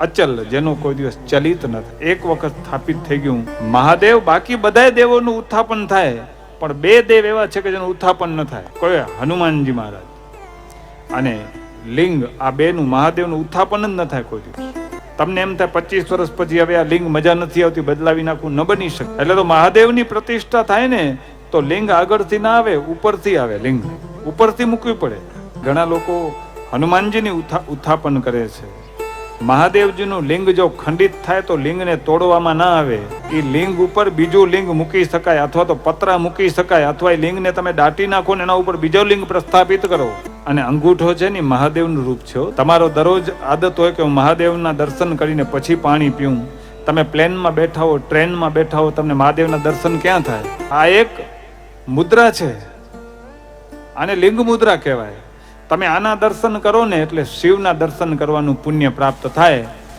અચલ, જેનો કોઈ દિવસ ચલિત નથી એક વખત સ્થાપિત થઈ ગયું મહાદેવ, બાકી બધાય દેવોનું ઉત્થાપન થાય. પણ બે દેવ એવા છે કે જેનું ઉત્થાપન ન થાય. કોઈ હનુમાનજી મહારાજ. અને લિંગ, આ બેનું મહાદેવનું ઉત્થાપન જ ન થાય કોઈ દિવસ. તમને એમ થાય પચીસ વર્ષ પછી હવે આ લિંગ મજા નથી આવતી, બદલાવી નાખવું ન બની શકે. એટલે તો મહાદેવની પ્રતિષ્ઠા થાય ને, તો લિંગ આગળથી ના આવે, ઉપરથી આવે લિંગ. ઉપરથી મૂકવી પડે. ઘણા લોકો હનુમાનજીની ઉથા, ઉત્થાપન કરે છે. મહાદેવજીનું લિંગ જો ખંડિત થાય તો લિંગને તોડવામાં ના આવે. એ લિંગ ઉપર બીજું લિંગ મૂકી શકાય અથવા તો પતરા મૂકી શકાય અથવા એ લિંગને તમે દાટી નાખો ને એના ઉપર બીજો લિંગ પ્રસ્થાપિત કરો. અને અંગૂઠો છે ને મહાદેવનું રૂપ છે તમારો દરરોજ આદત હોય કે હું મહાદેવના દર્શન કરીને પછી પાણી પીવું તમે પ્લેનમાં બેઠા હો, ટ્રેનમાં બેઠા હો, તમને મહાદેવના દર્શન ક્યાં થાય? આ એક મુદ્રા છે. આને લિંગ મુદ્રા કહેવાય. તમે આના દર્શન કરો ને એટલે શિવના દર્શન કરવાનું પુણ્ય પ્રાપ્ત થાય.